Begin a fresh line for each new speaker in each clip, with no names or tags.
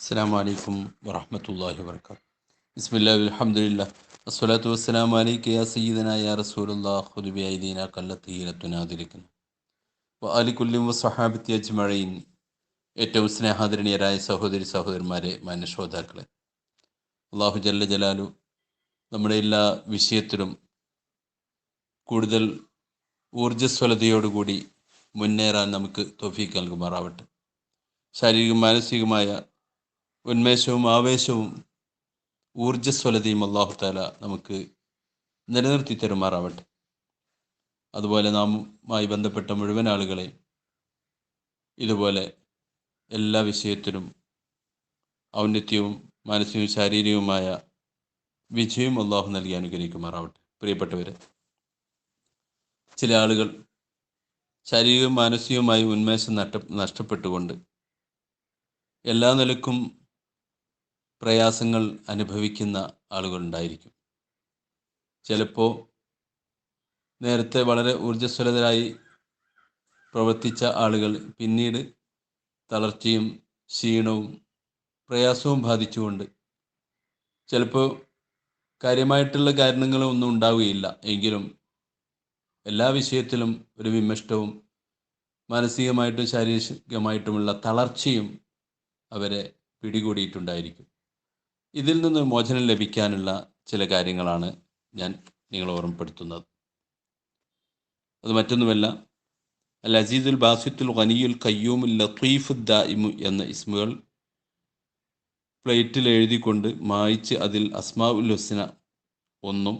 അസ്സാം വലൈക്കും വറഹമത്തല്ലാഹി വർക്കാത്ത് ബിസ്മില്ലാ അലഹമുല്ല അസ്വലാത്തു വസ്സലാം അലൈക്ക് യാ സയ്യിദന യാ റസൂലുല്ലാ ഖുലുബി ഐദീന കല്ലത്തീരത്തുനാതിരിക്കുന്നു വ അലിക്കുല്ലും വസ്വഹാബിത്തി അജ്മഴയിൻ ഏറ്റവും സ്നേഹാദരണീയരായ സഹോദരി സഹോദരന്മാരെ മാന്യശ്രോതാക്കളെ അള്ളാഹു ജല്ല ജലാലു നമ്മുടെ എല്ലാ വിഷയത്തിലും കൂടുതൽ ഊർജസ്വലതയോടുകൂടി മുന്നേറാൻ നമുക്ക് തോഫീക്ക് നൽകുമാറാവട്ടെ ശാരീരിക മാനസികമായ ഉന്മേഷവും ആവേശവും ഊർജസ്വലതയും അള്ളാഹു താല നമുക്ക് നിലനിർത്തി തരുമാറാവട്ടെ. അതുപോലെ നാമുമായി ബന്ധപ്പെട്ട മുഴുവൻ ആളുകളെ ഇതുപോലെ എല്ലാ വിഷയത്തിലും ഔന്നത്യവും മാനസികവും ശാരീരികവുമായ വിജയവും അള്ളാഹു നൽകി അനുഗ്രഹിക്കുമാറാവട്ടെ. പ്രിയപ്പെട്ടവരെ ചില ആളുകൾ ശാരീരികവും മാനസികവുമായി ഉന്മേഷം നഷ്ട നഷ്ടപ്പെട്ടുകൊണ്ട് എല്ലാ നിലക്കും പ്രയാസങ്ങൾ അനുഭവിക്കുന്ന ആളുകളുണ്ടായിരിക്കും. ചിലപ്പോൾ നേരത്തെ വളരെ ഊർജസ്വലതരായി പ്രവർത്തിച്ച ആളുകൾ പിന്നീട് തളർച്ചയും ക്ഷീണവും പ്രയാസവും ബാധിച്ചുകൊണ്ട് ചിലപ്പോൾ കാര്യമായിട്ടുള്ള കാരണങ്ങളും ഒന്നും ഉണ്ടാവുകയില്ല. എങ്കിലും എല്ലാ വിഷയത്തിലും ഒരു വിമഷ്ടവും മാനസികമായിട്ടും ശാരീരികമായിട്ടുമുള്ള തളർച്ചയും അവരെ പിടികൂടിയിട്ടുണ്ടായിരിക്കും. ഇതിൽ നിന്ന് മോചനം ലഭിക്കാനുള്ള ചില കാര്യങ്ങളാണ് ഞാൻ നിങ്ങളെ ഓർമ്മപ്പെടുത്തുന്നത്. അത് മറ്റൊന്നുമല്ല അൽ അസീദുൽ ബാസിത്തുൽ ഖനിയുൽ കയ്യൂമുൽ ലത്തീഫു ദായിമു എന്ന ഇസ്മുകൾ പ്ലേറ്റിൽ എഴുതിക്കൊണ്ട് മായിച്ച് അതിൽ അസ്മാ ഉൽ ഹുസ്ന ഒന്നും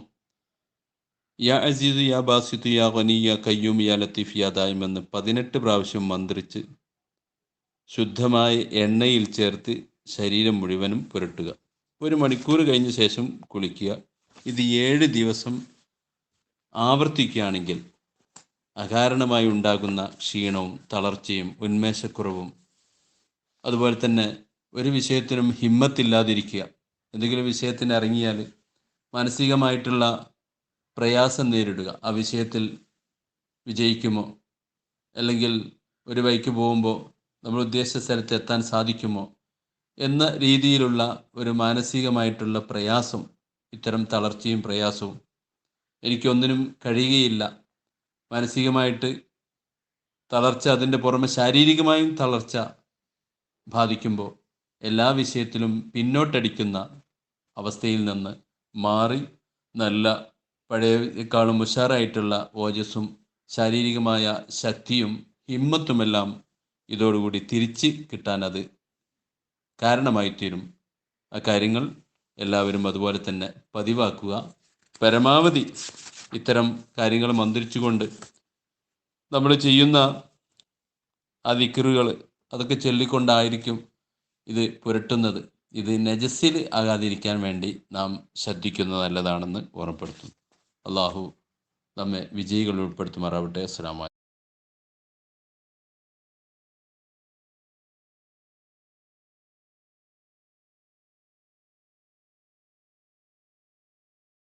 യാ അസീദ് യാ ബാസിത്തു യാ ഖനി യാ കയ്യൂം യാ ലത്തീഫ് യാ ദായിം എന്ന് പതിനെട്ട് പ്രാവശ്യം മന്ത്രിച്ച് ശുദ്ധമായ എണ്ണയിൽ ചേർത്ത് ശരീരം മുഴുവനും പുരട്ടുക. ഒരു മണിക്കൂർ കഴിഞ്ഞ ശേഷം കുളിക്കുക. ഇത് ഏഴ് ദിവസം ആവർത്തിക്കുകയാണെങ്കിൽ അകാരണമായി ഉണ്ടാകുന്ന ക്ഷീണവും തളർച്ചയും ഉന്മേഷക്കുറവും അതുപോലെ തന്നെ ഒരു വിഷയത്തിനും ഹിമ്മത്തില്ലാതിരിക്കുക. എന്തെങ്കിലും വിഷയത്തിന് ഇറങ്ങിയാൽ മാനസികമായിട്ടുള്ള പ്രയാസം നേരിടുക. ആ വിഷയത്തിൽ വിജയിക്കുമോ? അല്ലെങ്കിൽ ഒരു ബൈക്ക് പോകുമ്പോൾ നമ്മൾ ഉദ്ദേശിച്ച സ്ഥലത്ത് എത്താൻ സാധിക്കുമോ? എന്ന രീതിയിലുള്ള ഒരു മാനസികമായിട്ടുള്ള പ്രയാസം ഇത്തരം തളർച്ചയും പ്രയാസവും എനിക്കൊന്നിനും കഴിയുകയില്ല. മാനസികമായിട്ട് തളർച്ച അതിന്റെ പുറമെ ശാരീരികമായും തളർച്ച ബാധിക്കുമ്പോൾ എല്ലാ വിഷയത്തിലും പിന്നോട്ടടിക്കുന്ന അവസ്ഥയിൽ നിന്ന് മാറി നല്ല പഴയക്കാളും ഉഷാറായിട്ടുള്ള ഓജസ്സും ശാരീരികമായ ശക്തിയും ഹിമ്മത്തുമെല്ലാം ഇതോടുകൂടി തിരിച്ച് കിട്ടാൻ അത് കാരണമായി തീരും ആ കാര്യങ്ങൾ എല്ലാവരും അതുപോലെ തന്നെ പതിവാക്കുക. പരമാവധി ഇത്തരം കാര്യങ്ങൾ മന്ത്രിച്ചുകൊണ്ട് നമ്മൾ ചെയ്യുന്ന ആ വിക്കറുകൾ അതൊക്കെ ചൊല്ലിക്കൊണ്ടായിരിക്കും ഇത് പുരട്ടുന്നത്. ഇത് നജസ്സിൽ ആകാതിരിക്കാൻ വേണ്ടി നാം ശ്രദ്ധിക്കുന്നത് നല്ലതാണെന്ന് ഓർമ്മപ്പെടുത്തുന്നു. അള്ളാഹു നമ്മെ വിജയികൾ ഉൾപ്പെടുത്തുമാറാവട്ടെ. അസ്സാം